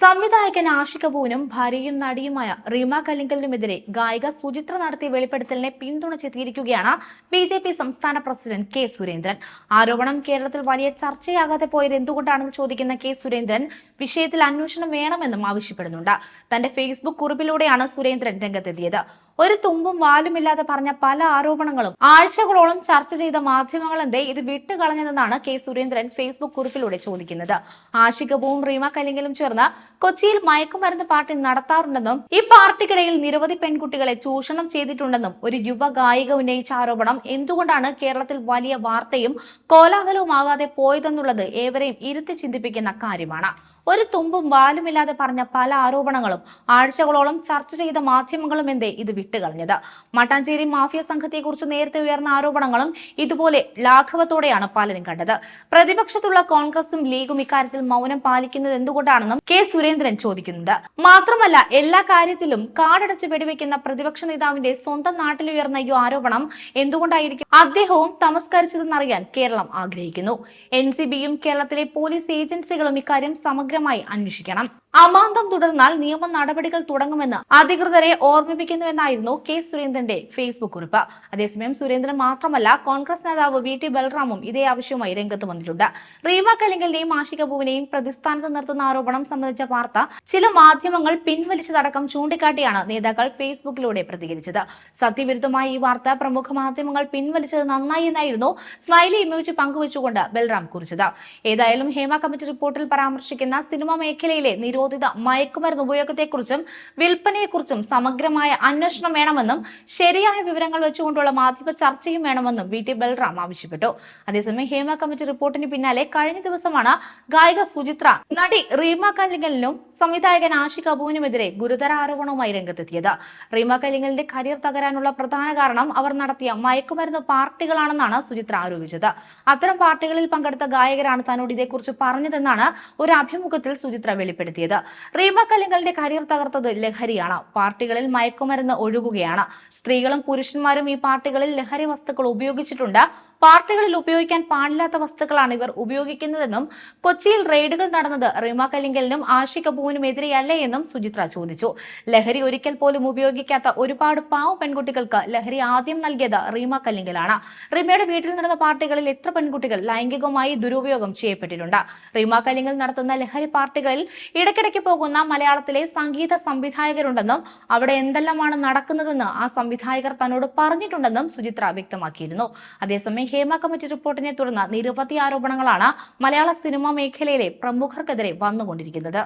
സംവിധായകൻ ആഷി കപൂറിനും ഭാര്യയും നടിയുമായ റീമ കലിങ്കലിനുമെതിരെ ഗായിക സുചിത്ര നടത്തിയ വെളിപ്പെടുത്തലിനെ പിന്തുണച്ചെത്തിയിരിക്കുകയാണ് ബി ജെ പി സംസ്ഥാന പ്രസിഡന്റ് കെ സുരേന്ദ്രൻ. ആരോപണം കേരളത്തിൽ വലിയ ചർച്ചയാകാതെ പോയത് എന്തുകൊണ്ടാണെന്ന് ചോദിക്കുന്ന കെ സുരേന്ദ്രൻ വിഷയത്തിൽ അന്വേഷണം വേണമെന്നും ആവശ്യപ്പെടുന്നുണ്ട്. തന്റെ ഫേസ്ബുക്ക് കുറിപ്പിലൂടെയാണ് സുരേന്ദ്രൻ രംഗത്തെത്തിയത്. ഒരു തുമ്പും വാലുമില്ലാതെ പറഞ്ഞ പല ആരോപണങ്ങളും ആഴ്ചകളോളം ചർച്ച ചെയ്ത മാധ്യമങ്ങൾ എന്തേ ഇത് വിട്ടുകളഞ്ഞതെന്നാണ് കെ സുരേന്ദ്രൻ ഫേസ്ബുക്ക് കുറിപ്പിലൂടെ ചോദിക്കുന്നത്. ആഷികബുവും റീമ കലിംഗലും ചേർന്ന് കൊച്ചിയിൽ മയക്കുമരുന്ന് പാർട്ടി നടത്താറുണ്ടെന്നും ഈ പാർട്ടിക്കിടയിൽ നിരവധി പെൺകുട്ടികളെ ചൂഷണം ചെയ്തിട്ടുണ്ടെന്നും ഒരു യുവ ഗായിക ഉന്നയിച്ച ആരോപണം എന്തുകൊണ്ടാണ് കേരളത്തിൽ വലിയ വാർത്തയും കോലാഹലവുമാകാതെ പോയതെന്നുള്ളത് ഏവരെയും ഇരുത്തി ചിന്തിപ്പിക്കുന്ന കാര്യമാണ്. ഒരു തുമ്പും വാലുമില്ലാതെ പറഞ്ഞ പല ആരോപണങ്ങളും ആഴ്ചകളോളം ചർച്ച ചെയ്ത മാധ്യമങ്ങളും എന്തേ ഇത് വിട്ടുകളഞ്ഞത്. മട്ടാഞ്ചേരി മാഫിയ സംഘത്തെക്കുറിച്ച് നേരത്തെ ഉയർന്ന ആരോപണങ്ങളും ഇതുപോലെ ലാഘവത്തോടെയാണ് പലരും കണ്ടത്. പ്രതിപക്ഷത്തുള്ള കോൺഗ്രസും ലീഗും ഇക്കാര്യത്തിൽ മൗനം പാലിക്കുന്നത് എന്തുകൊണ്ടാണെന്നും കെ സുരേന്ദ്രൻ ചോദിക്കുന്നുണ്ട്. മാത്രമല്ല എല്ലാ കാര്യത്തിലും കാടടച്ച് വെടിവെക്കുന്ന പ്രതിപക്ഷ നേതാവിന്റെ സ്വന്തം നാട്ടിലുയർന്ന ഈ ആരോപണം എന്തുകൊണ്ടായിരിക്കും അദ്ദേഹവും തമസ്കരിച്ചതെന്നറിയാൻ കേരളം ആഗ്രഹിക്കുന്നു. എൻ കേരളത്തിലെ പോലീസ് ഏജൻസികളും ഇക്കാര്യം സമഗ്രമായി അന്വേഷിക്കണം. അമാന്തം തുടർന്നാൽ നിയമ നടപടികൾ തുടങ്ങുമെന്ന് അധികൃതരെ ഓർമ്മിപ്പിക്കുന്നുവെന്നായിരുന്നു കെ സുരേന്ദ്രന്റെ ഫേസ്ബുക്ക് കുറിപ്പ്. അതേസമയം സുരേന്ദ്രൻ മാത്രമല്ല കോൺഗ്രസ് നേതാവ് വി ടി ബൽറാമും ഇതേ ആവശ്യവുമായി രംഗത്ത് വന്നിട്ടുണ്ട്. റീമ കലിംഗലിനെയും ആഷിക പൂവിനെയും പ്രതിസ്ഥാനത്ത് നിർത്തുന്ന ആരോപണം സംബന്ധിച്ച വാർത്ത ചില മാധ്യമങ്ങൾ പിൻവലിച്ചതടക്കം ചൂണ്ടിക്കാട്ടിയാണ് നേതാക്കൾ ഫേസ്ബുക്കിലൂടെ പ്രതികരിച്ചത്. സത്യവിരുദ്ധമായ ഈ വാർത്ത പ്രമുഖ മാധ്യമങ്ങൾ പിൻവലിച്ചത് നന്നായി എന്നായിരുന്നു സ്മൈലി ഇമേജ് പങ്കുവച്ചുകൊണ്ട് ബൽറാം കുറിച്ചത്. ഏതായാലും ഹേമ കമ്മിറ്റി റിപ്പോർട്ടിൽ പരാമർശിക്കുന്ന സിനിമാ മേഖലയിലെ നിരോധിത മയക്കുമരുന്ന് ഉപയോഗത്തെക്കുറിച്ചും വിൽപ്പനയെക്കുറിച്ചും സമഗ്രമായ അന്വേഷണം വേണമെന്നും ശരിയായ വിവരങ്ങൾ വെച്ചുകൊണ്ടുള്ള മാധ്യമ ചർച്ചയും വേണമെന്നും വി ടി ബൽറാം ആവശ്യപ്പെട്ടു. അതേസമയം ഹേമ കമ്മിറ്റി റിപ്പോർട്ടിന് പിന്നാലെ കഴിഞ്ഞ ദിവസമാണ് ഗായിക സുചിത്ര നടി റീമ കലിംഗലിനും സംവിധായകൻ ആഷിഖ് അബുവിനുമെതിരെ ഗുരുതര ആരോപണവുമായി രംഗത്തെത്തിയത്. റീമ കലിംഗലിന്റെ കരിയർ തകരാനുള്ള പ്രധാന കാരണം അവർ നടത്തിയ മയക്കുമരുന്ന് പാർട്ടികളാണെന്നാണ് സുചിത്ര ആരോപിച്ചത്. അത്തരം പാർട്ടികളിൽ പങ്കെടുത്ത ഗായകരാണ് തന്നോട് ഇതേക്കുറിച്ച് പറഞ്ഞതെന്നാണ് ഒരു അഭിമുഖത്തിൽ സുചിത്ര വെളിപ്പെടുത്തിയത്. റീമ കലിംഗലിന്റെ കരിയർ തകർത്തത് ലഹരിയാണ്. പാർട്ടികളിൽ മയക്കുമരുന്ന് ഒഴുകുകയാണ്. സ്ത്രീകളും പുരുഷന്മാരും ഈ പാർട്ടികളിൽ ലഹരി വസ്തുക്കൾ ഉപയോഗിച്ചിട്ടുണ്ട്. പാർട്ടികളിൽ ഉപയോഗിക്കാൻ പാടില്ലാത്ത വസ്തുക്കളാണ് ഇവർ ഉപയോഗിക്കുന്നതെന്നും കൊച്ചിയിൽ റെയ്ഡുകൾ നടന്നത് റീമ കലിംഗലിനും ആഷി കപൂവിനും എതിരെയല്ലേ എന്നും സുചിത്ര ചോദിച്ചു. ലഹരി ഒരിക്കൽ പോലും ഉപയോഗിക്കാത്ത ഒരുപാട് പാവ പെൺകുട്ടികൾക്ക് ലഹരി ആദ്യം നൽകിയത് റീമ കലിംഗലാണ്. റീമയുടെ വീട്ടിൽ നടന്ന പാർട്ടികളിൽ എത്ര പെൺകുട്ടികൾ ലൈംഗികമായി ദുരുപയോഗം ചെയ്യപ്പെട്ടിട്ടുണ്ട്? റീമ കലിംഗൽ നടത്തുന്ന ലഹരി പാർട്ടികളിൽ ഇടയ്ക്കിടയ്ക്ക് പോകുന്ന മലയാളത്തിലെ സംഗീത സംവിധായകരുണ്ടെന്നും അവിടെ എന്തെല്ലാമാണ് നടക്കുന്നതെന്ന് ആ സംവിധായകർ തന്നോട് പറഞ്ഞിട്ടുണ്ടെന്നും സുചിത്ര വ്യക്തമാക്കിയിരുന്നു. അതേസമയം ഹേമ കമ്മിറ്റി റിപ്പോർട്ടിനെ തുടർന്ന് നിരവധി ആരോപണങ്ങളാണ് മലയാള സിനിമാ മേഖലയിലെ പ്രമുഖർക്കെതിരെ വന്നുകൊണ്ടിരിക്കുന്നത്.